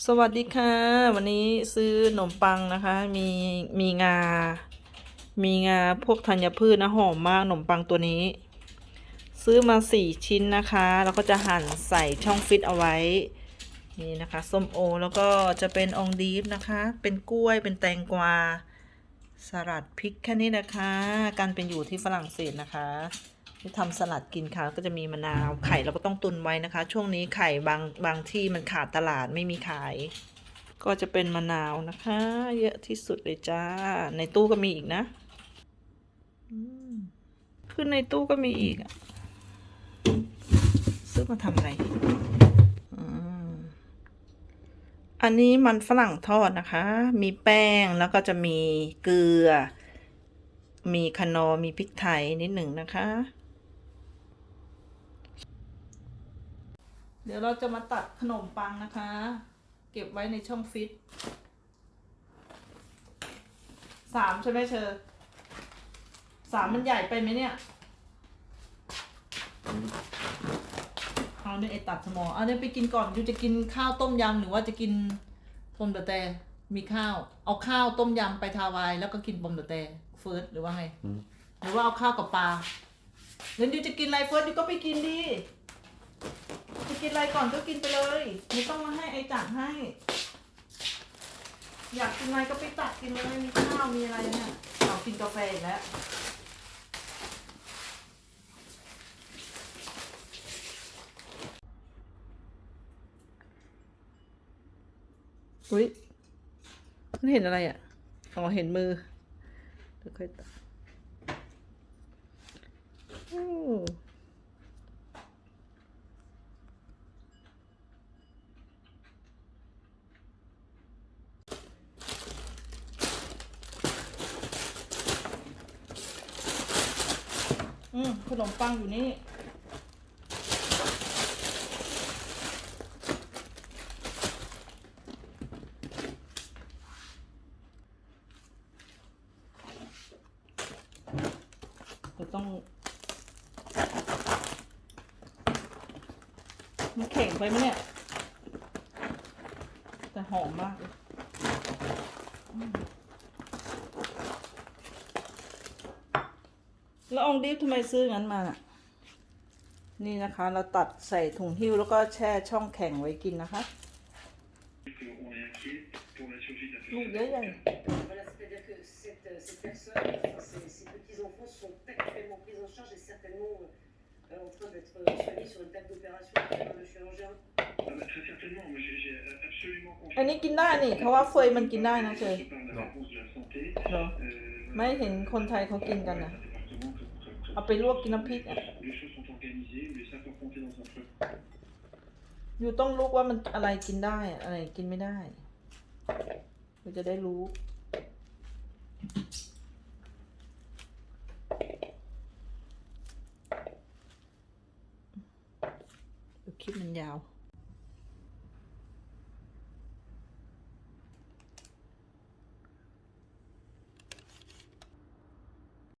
สวัสดีค่ะ วันนี้ซื้อขนมปังนะคะ มีมีงา มีงาพวกธัญพืชนะหอมมากขนมปังตัวนี้ ซื้อมาสี่ชิ้นนะคะ แล้วก็จะหั่นใส่ช่องฟิตเอาไว้ นี่นะคะส้มโอแล้วก็จะเป็นองดีฟนะคะ เป็นกล้วยเป็นแตงกวาสลัดพริกแค่นี้นะคะ การเป็นอยู่ที่ฝรั่งเศสนะคะ ทำสลัดกินค่ะก็จะมีมะนาวไข่เราก็ต้องตุนไว้นะคะ ช่วงนี้ไข่บางบางที่มันขาดตลาดไม่มีขาย ก็จะเป็นมะนาวนะคะ เยอะที่สุดเลยจ้า ในตู้ก็มีอีกนะอืมคือในตู้ก็มีอีกอะซื้อมาทำอะไรอันนี้มันฝรั่งทอดนะคะ มีแป้งแล้วก็จะมีเกลือ มีคนอมีพริกไทยนิดหนึ่งนะคะ เดี๋ยวเราจะมาตัดขนมปังนะคะ เก็บไว้ในช่องฟิตสามใช่ไหมเชอสามมันใหญ่ไปไหมเนี่ย เอาเนี่ยไอตัดสมองเอาเนี่ยไปกินก่อนยูจะกินข้าวต้มยำหรือว่าจะกินปมเดอะแตมีข้าว เอาข้าวต้มยำไปทาวาย แล้วก็กินปมเดอะแตเฟิร์สหรือว่าไง หรือว่าเอาข้าวกับปลาเดี๋ยวยูจะกินอะไรเฟิร์สยูก็ไปกินดิ จะกินอะไรก่อนก็กินไปเลย ไม่ต้องมาให้ไอจัดให้ อยากกินอะไรก็ไปตักกินเลยมีข้าวมีอะไรเนี่ยเอากินกาแฟอีกแล้วอุ้ยคุณเห็นอะไรอะ อ๋อ เห็นมือเดี๋ยวค่อยตัด อืมขนมปังอยู่นี่ เราต้อง มันแข็งไปไหมเนี่ย แต่หอมมากเลยอืม แล้วองดิฟทำไมซื้องั้นมาน่ะ นี่นะคะ เราตัดใส่ถุงหิ้วแล้วก็แช่ช่องแข็งไว้กินนะคะ ลูกเยอะยังอันนี้กินได้นี่เขาว่าเฟยมันกินได้นะเชยไม่เห็นคนไทยเขากินกันนะ un département comme- comme- comme- เอาไปลวกกินน้ำพริกอะ où les choses sont organisées, où les sapeurs-pompiers dans un truc. อยู่ต้องรู้ว่ามันอะไรกินได้อะไรกินไม่ได้เราจะได้รู้เดี๋ยวคลิปมันยาว